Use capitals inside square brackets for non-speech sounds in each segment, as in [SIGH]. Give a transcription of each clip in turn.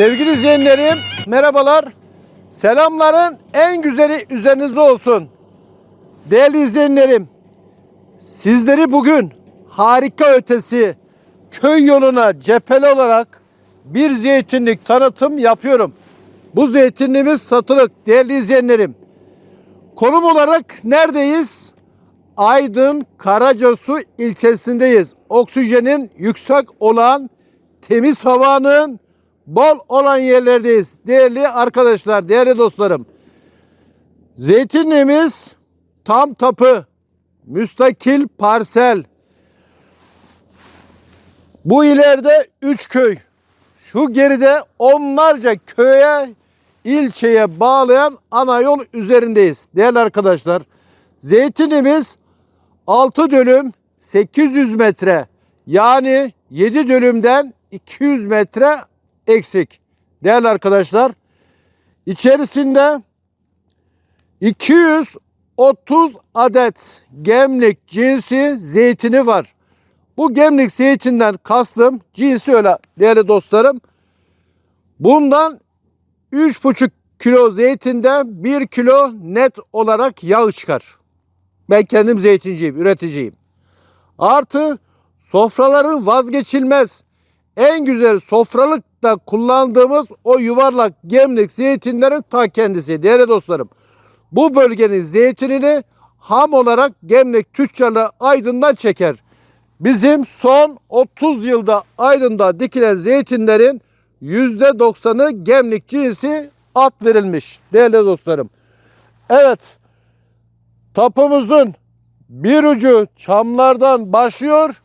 Sevgili izleyenlerim merhabalar. Selamların en güzeli üzerinize olsun. Değerli izleyenlerim sizleri bugün harika ötesi köy yoluna cepheli olarak bir zeytinlik tanıtım yapıyorum. Bu zeytinliğimiz satılık değerli izleyenlerim. Konum olarak neredeyiz? Aydın Karacasu ilçesindeyiz. Oksijenin yüksek olan, temiz havanın bol olan yerlerdeyiz. Değerli arkadaşlar, değerli dostlarım. Zeytinliğimiz tam tapı, müstakil parsel. Bu ileride üç köy. Şu geride onlarca köye, ilçeye bağlayan ana yol üzerindeyiz. Değerli arkadaşlar, zeytinimiz 6 dönüm 800 metre yani 7 dönümden 200 metre eksik. Değerli arkadaşlar içerisinde 230 adet gemlik cinsi zeytini var. Bu gemlik zeytinden kastım cinsi öyle değerli dostlarım. Bundan 3,5 kilo zeytinden 1 kilo net olarak yağ çıkar. Ben kendim zeytinciyim, üreticiyim. Artı sofraların vazgeçilmez en güzel sofralıkta kullandığımız o yuvarlak gemlik zeytinlerin ta kendisi değerli dostlarım. Bu bölgenin zeytinini ham olarak gemlik tüccarı Aydın'dan çeker. Bizim son 30 yılda Aydın'da dikilen zeytinlerin %90'ı gemlik cinsi at verilmiş değerli dostlarım. Evet tapımızın bir ucu çamlardan başlıyor.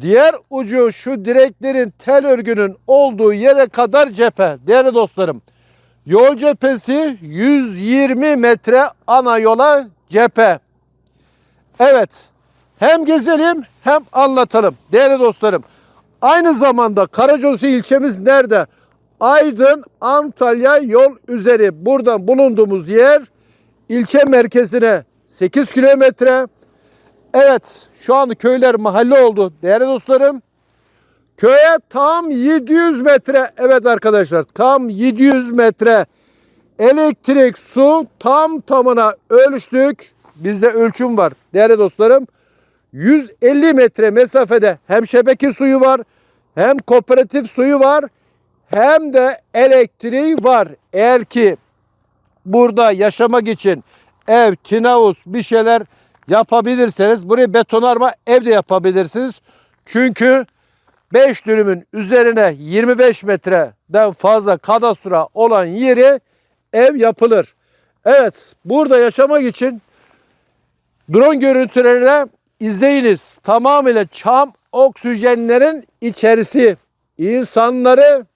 Diğer ucu şu direklerin tel örgünün olduğu yere kadar cephe. Değerli dostlarım. Yol cephesi 120 metre ana yola cephe. Evet. Hem gezelim hem anlatalım. Değerli dostlarım. Aynı zamanda Karacaosu ilçemiz nerede? Aydın Antalya yol üzeri. Buradan bulunduğumuz yer ilçe merkezine 8 kilometre. Evet şu an köyler mahalle oldu değerli dostlarım. Köye tam 700 metre evet arkadaşlar tam 700 metre elektrik su tam tamına ölçtük. Bizde ölçüm var değerli dostlarım. 150 metre mesafede hem şebeke suyu var hem kooperatif suyu var hem de elektriği var. Eğer ki burada yaşamak için ev, tinavus bir şeyler yapabilirseniz buraya betonarma ev de yapabilirsiniz. Çünkü 5 dönümün üzerine 25 metreden fazla kadastra olan yeri ev yapılır. Evet burada yaşamak için drone görüntülerini izleyiniz. Tamamıyla çam oksijenlerin içerisi. insanları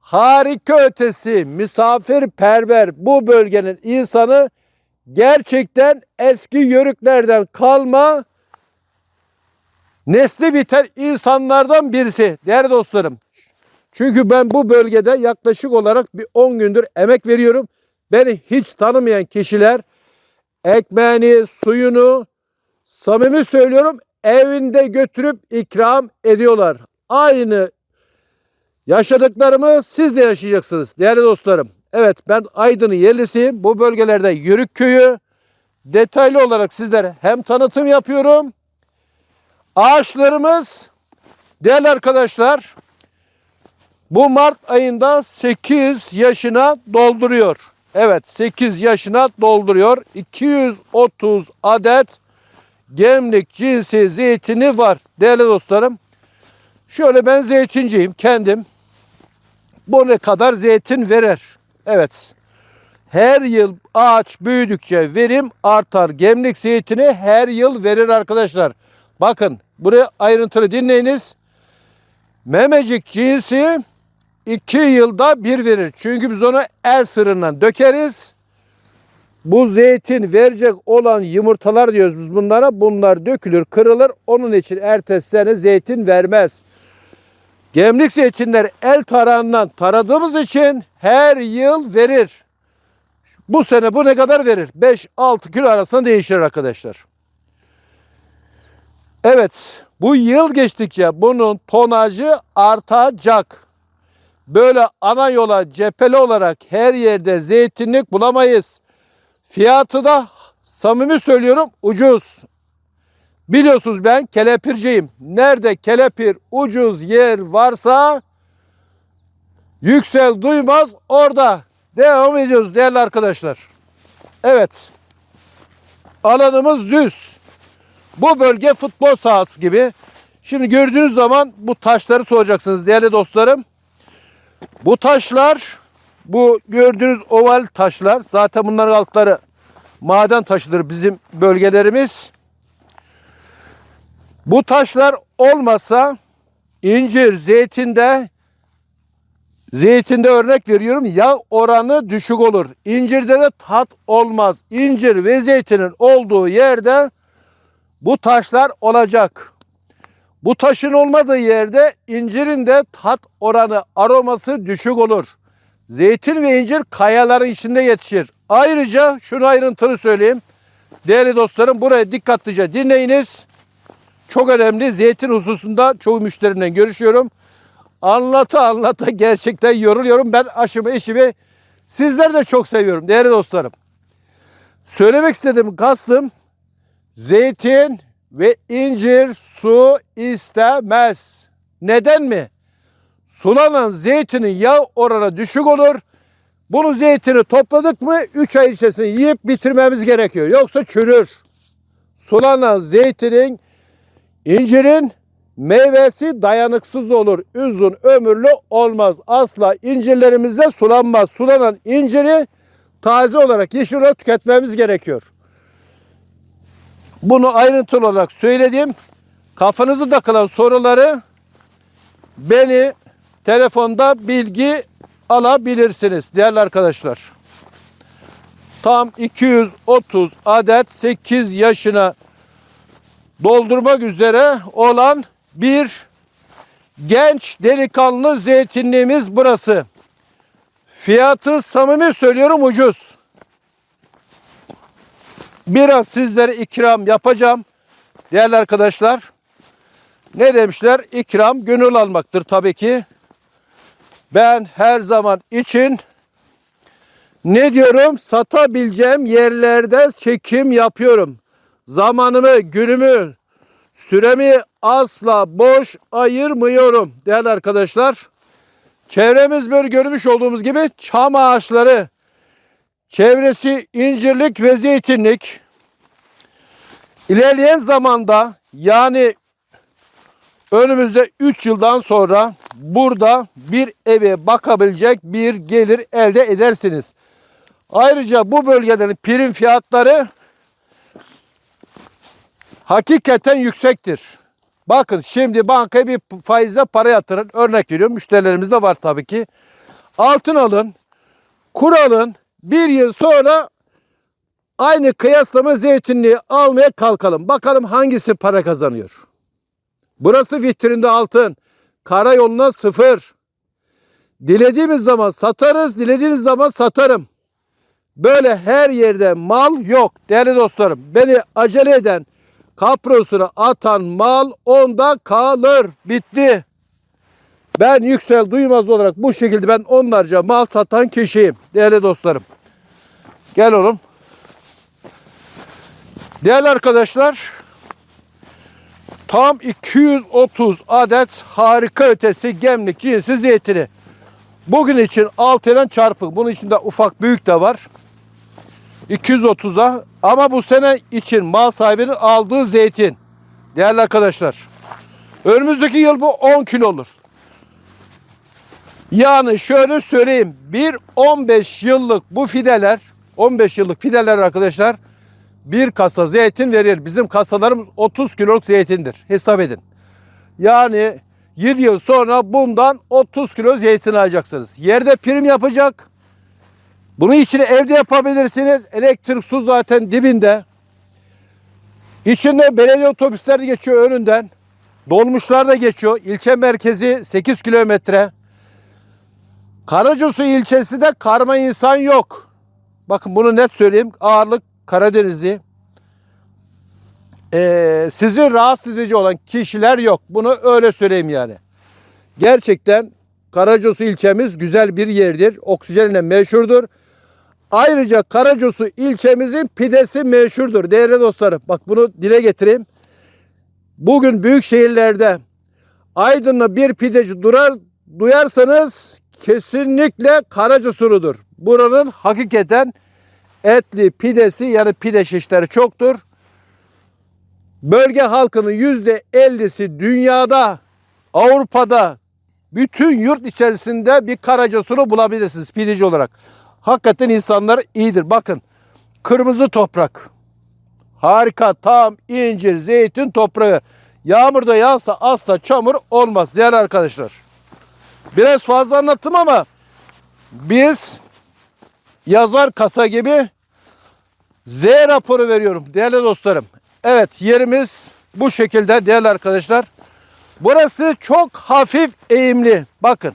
harika ötesi, misafirperver bu bölgenin insanı gerçekten eski yörüklerden kalma nesli biten insanlardan birisi değerli dostlarım. Çünkü ben bu bölgede yaklaşık olarak bir 10 gündür emek veriyorum. Beni hiç tanımayan kişiler ekmeğini, suyunu samimi söylüyorum evinde götürüp ikram ediyorlar. Aynı yaşadıklarımı siz de yaşayacaksınız değerli dostlarım. Evet ben Aydın'ın yerlisiyim. Bu bölgelerde Yörük Köyü detaylı olarak sizlere hem tanıtım yapıyorum. Ağaçlarımız değerli arkadaşlar bu Mart ayında 8 yaşına dolduruyor. Evet 8 yaşına dolduruyor. 230 adet gemlik cinsi zeytini var değerli dostlarım. Şöyle ben zeytinciyim kendim. Bu ne kadar zeytin verir? Evet. Her yıl ağaç büyüdükçe verim artar. Gemlik zeytini her yıl verir arkadaşlar. Bakın buraya ayrıntılı dinleyiniz. Memecik cinsi 2 yılda bir verir. Çünkü biz onu el sırrından dökeriz. Bu zeytin verecek olan yumurtalar diyoruz biz bunlara. Bunlar dökülür, kırılır. Onun için ertesi sene zeytin vermez. Gemlik zeytinler el tarağından taradığımız için her yıl verir. Bu sene bu ne kadar verir? 5-6 kilo arasında değişir arkadaşlar. Evet bu yıl geçtikçe bunun tonajı artacak. böyle ana yola cepheli olarak her yerde zeytinlik bulamayız. Fiyatı da samimi söylüyorum ucuz. Biliyorsunuz ben kelepirciyim. Nerede kelepir ucuz yer varsa yüksel duymaz orada. Devam ediyoruz değerli arkadaşlar. Evet. Alanımız düz. Bu bölge futbol sahası gibi. Şimdi gördüğünüz zaman bu taşları soracaksınız değerli dostlarım. Bu taşlar, bu gördüğünüz oval taşlar, zaten bunların altları maden taşıdır bizim bölgelerimiz. Bu taşlar olmasa incir, zeytinde zeytinde örnek veriyorum yağ oranı düşük olur. İncirde de tat olmaz. İncir ve zeytinin olduğu yerde bu taşlar olacak. Bu taşın olmadığı yerde incirin de tat oranı, aroması düşük olur. Zeytin ve incir kayaların içinde yetişir. Ayrıca şunu ayrıntılı söyleyeyim. Değerli dostlarım buraya dikkatlice dinleyiniz. Çok önemli. Zeytin hususunda çoğu müşterimle görüşüyorum. Anlata anlata [LAUGHS] gerçekten yoruluyorum. Ben aşımı işimi sizler de çok seviyorum değerli dostlarım. Söylemek istediğim kastım zeytin ve incir su istemez. Neden mi? Sulanan zeytinin yağ oranı düşük olur. Bunu zeytini topladık mı 3 ay içerisinde yiyip bitirmemiz gerekiyor. Yoksa çürür. Sulanan zeytinin, incirin meyvesi dayanıksız olur. Uzun ömürlü olmaz. Asla incirlerimizde sulanmaz. Sulanan inciri taze olarak yeşil olarak tüketmemiz gerekiyor. Bunu ayrıntılı olarak söyledim. Kafanızı takılan soruları beni telefonda bilgi alabilirsiniz değerli arkadaşlar. Tam 230 adet 8 yaşına doldurmak üzere olan bir genç delikanlı zeytinliğimiz burası. Fiyatı samimi söylüyorum ucuz. Biraz sizlere ikram yapacağım. Değerli arkadaşlar. Ne demişler? İkram gönül almaktır tabii ki. Ben her zaman için ne diyorum? Satabileceğim yerlerde çekim yapıyorum. Zamanımı, günümü, süremi asla boş ayırmıyorum değerli arkadaşlar. Çevremiz böyle görmüş olduğumuz gibi çam ağaçları, çevresi incirlik ve zeytinlik. İlerleyen zamanda yani önümüzde 3 yıldan sonra burada bir eve bakabilecek bir gelir elde edersiniz. Ayrıca bu bölgelerin prim fiyatları hakikaten yüksektir. Bakın şimdi bankaya bir faize para yatırın. Örnek veriyorum müşterilerimiz de var tabii ki. Altın alın, kur alın. Bir yıl sonra aynı kıyaslama zeytinliği almaya kalkalım. Bakalım hangisi para kazanıyor. Burası vitrinde altın. Karayoluna sıfır. Dilediğimiz zaman satarız, dilediğiniz zaman satarım. Böyle her yerde mal yok değerli dostlarım. Beni acele eden, kaprosuna atan mal onda kalır. Bitti. Ben Yüksel Duymaz olarak bu şekilde ben onlarca mal satan kişiyim değerli dostlarım. Gel oğlum. Değerli arkadaşlar tam 230 adet harika ötesi gemlik cinsi zeytini. Bugün için 6 ile çarpı. Bunun içinde ufak büyük de var. 230'a ama bu sene için mal sahibinin aldığı zeytin. Değerli arkadaşlar. Önümüzdeki yıl bu 10 kilo olur. Yani şöyle söyleyeyim. Bir 15 yıllık bu fideler 15 yıllık fideler arkadaşlar bir kasa zeytin verir. Bizim kasalarımız 30 kiloluk zeytindir. Hesap edin. Yani 7 yıl sonra bundan 30 kilo zeytin alacaksınız. Yerde prim yapacak. Bunu içine evde yapabilirsiniz. Elektrik su zaten dibinde. İçinde belediye otobüsleri geçiyor önünden. Dolmuşlar da geçiyor. İlçe merkezi 8 kilometre. Karacasu ilçesi de karma insan yok. Bakın bunu net söyleyeyim. Ağırlık Karadenizli. Ee, sizi rahatsız edici olan kişiler yok. Bunu öyle söyleyeyim yani. Gerçekten Karacosu ilçemiz güzel bir yerdir. Oksijenle meşhurdur. Ayrıca Karacosu ilçemizin pidesi meşhurdur. Değerli dostlarım bak bunu dile getireyim. Bugün büyük şehirlerde Aydın'la bir pideci durar duyarsanız kesinlikle Karacosu'nudur. Buranın hakikaten etli pidesi yani pide şişleri çoktur. Bölge halkının yüzde ellisi dünyada, Avrupa'da, bütün yurt içerisinde bir Karacasunu bulabilirsiniz pideci olarak. Hakikaten insanlar iyidir. Bakın kırmızı toprak. Harika, tam, incir, zeytin toprağı. Yağmurda yağsa asla çamur olmaz değerli arkadaşlar. Biraz fazla anlattım ama biz yazar kasa gibi Z raporu veriyorum değerli dostlarım. Evet yerimiz bu şekilde değerli arkadaşlar. Burası çok hafif eğimli. Bakın.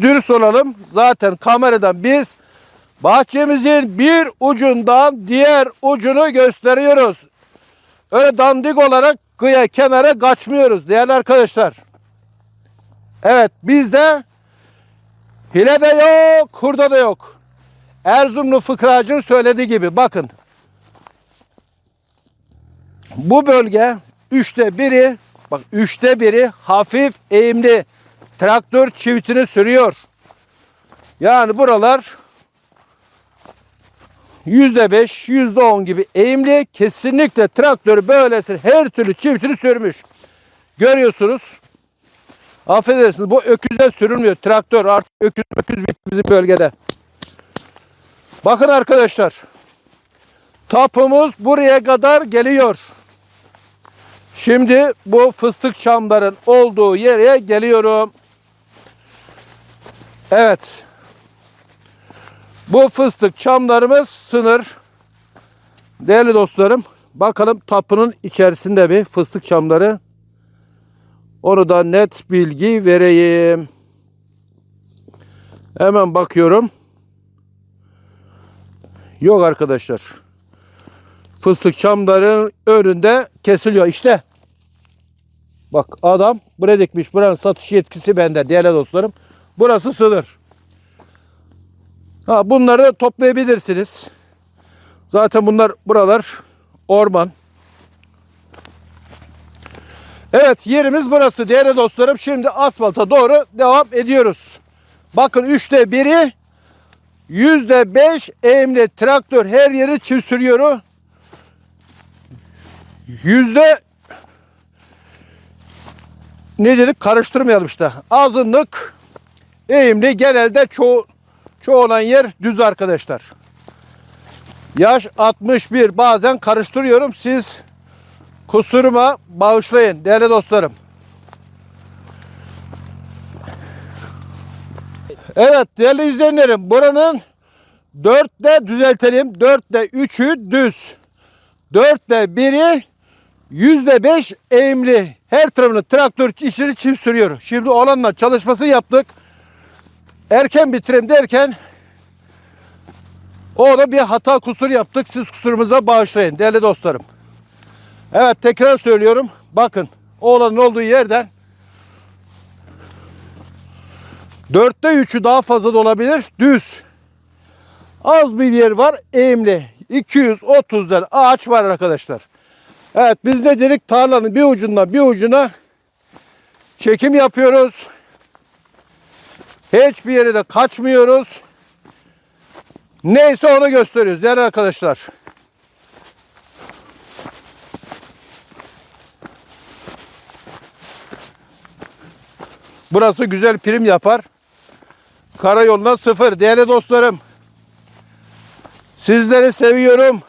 Dürüst olalım. Zaten kameradan biz bahçemizin bir ucundan diğer ucunu gösteriyoruz. Öyle dandik olarak kıya kenara kaçmıyoruz değerli arkadaşlar. Evet bizde hile de yok, kurda da yok. Erzurumlu fıkracının söylediği gibi bakın. Bu bölge üçte biri bak üçte biri hafif eğimli traktör çivitini sürüyor. Yani buralar yüzde beş, yüzde on gibi eğimli. Kesinlikle traktörü böylesi her türlü çivitini sürmüş. Görüyorsunuz. Affedersiniz bu öküzden sürülmüyor. Traktör artık öküz öküz bizim bölgede. Bakın arkadaşlar. Tapımız buraya kadar geliyor. Şimdi bu fıstık çamların olduğu yere geliyorum. Evet. Bu fıstık çamlarımız sınır. Değerli dostlarım, bakalım tapının içerisinde bir fıstık çamları. Onu da net bilgi vereyim. Hemen bakıyorum. Yok arkadaşlar. Fıstık çamların önünde kesiliyor. İşte. Bak adam buraya dikmiş. Buranın satış yetkisi bende değerli dostlarım. Burası sınır. Ha, bunları toplayabilirsiniz. Zaten bunlar buralar orman. Evet yerimiz burası değerli dostlarım. Şimdi asfalta doğru devam ediyoruz. Bakın üçte biri yüzde beş eğimli traktör her yeri çift sürüyor. Yüzde ne dedik karıştırmayalım işte. Azınlık eğimli genelde çoğu çoğu olan yer düz arkadaşlar. Yaş 61 bazen karıştırıyorum. Siz kusuruma bağışlayın değerli dostlarım. Evet değerli izleyenlerim buranın 4'te düzeltelim. 4'te 3'ü düz. 4'te 1'i %5 eğimli. Her tarafını traktör içini çift sürüyor. Şimdi olanla çalışması yaptık. Erken bitirelim derken orada bir hata kusur yaptık. Siz kusurumuza bağışlayın değerli dostlarım. Evet tekrar söylüyorum. Bakın oğlanın olduğu yerden dörtte üçü daha fazla da olabilir. Düz. Az bir yer var eğimli. 230 tane ağaç var arkadaşlar. Evet biz ne dedik? Tarlanın bir ucundan bir ucuna çekim yapıyoruz. Hiçbir yere de kaçmıyoruz. Neyse onu gösteriyoruz değerli arkadaşlar. Burası güzel prim yapar. Karayoluna sıfır değerli dostlarım. Sizleri seviyorum.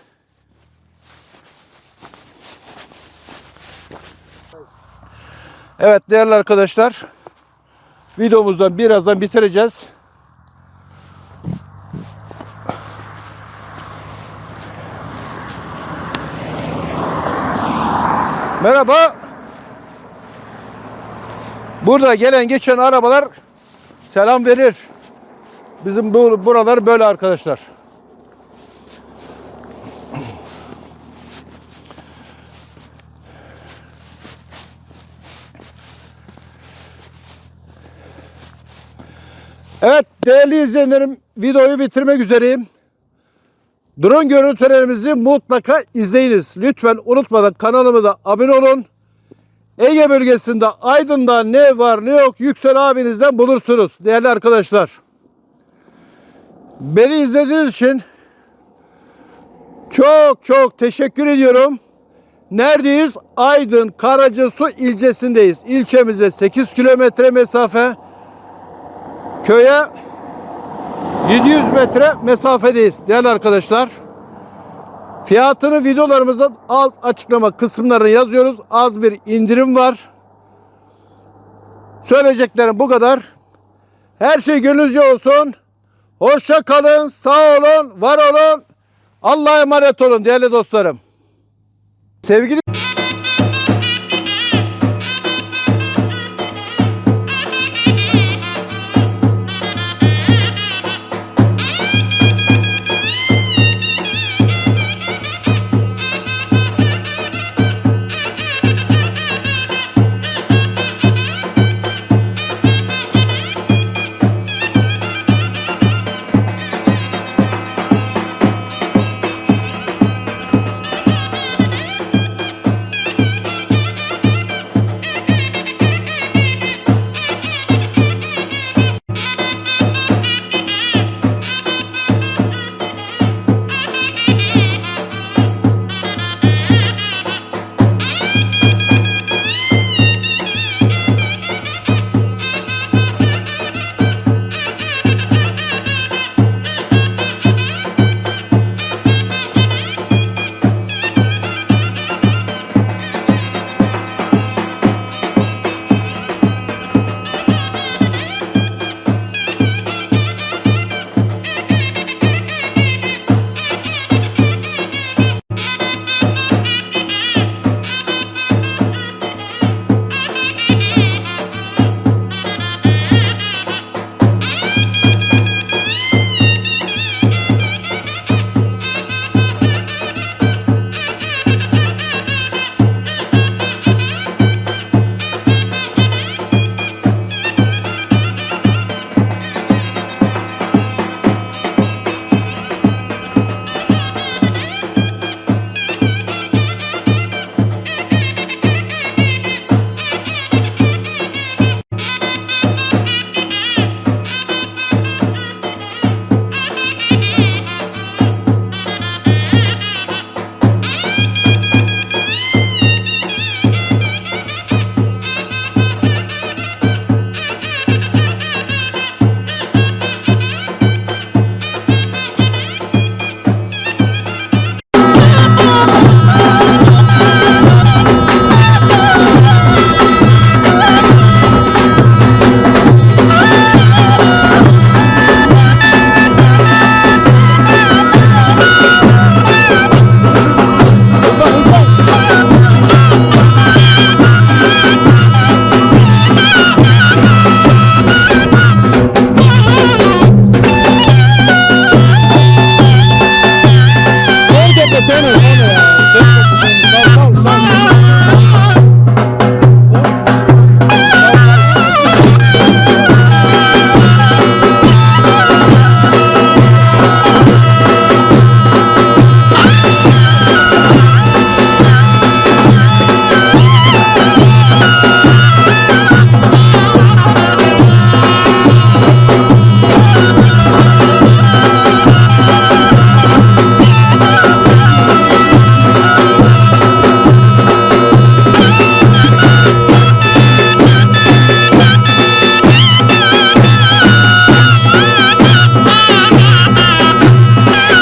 Evet değerli arkadaşlar. Videomuzdan birazdan bitireceğiz. Merhaba. Burada gelen geçen arabalar selam verir. Bizim bu buralar böyle arkadaşlar. Evet değerli izleyenlerim videoyu bitirmek üzereyim. Drone görüntülerimizi mutlaka izleyiniz. Lütfen unutmadan kanalımıza abone olun. Ege bölgesinde Aydın'da ne var ne yok Yüksel abinizden bulursunuz değerli arkadaşlar. Beni izlediğiniz için çok çok teşekkür ediyorum. Neredeyiz? Aydın Karacasu ilçesindeyiz. İlçemize 8 kilometre mesafe. Köye 700 metre mesafedeyiz değerli arkadaşlar. Fiyatını videolarımızın alt açıklama kısımlarına yazıyoruz. Az bir indirim var. Söyleyeceklerim bu kadar. Her şey gönlünüzce olsun. Hoşça kalın, sağ olun, var olun. Allah'a emanet olun değerli dostlarım. Sevgili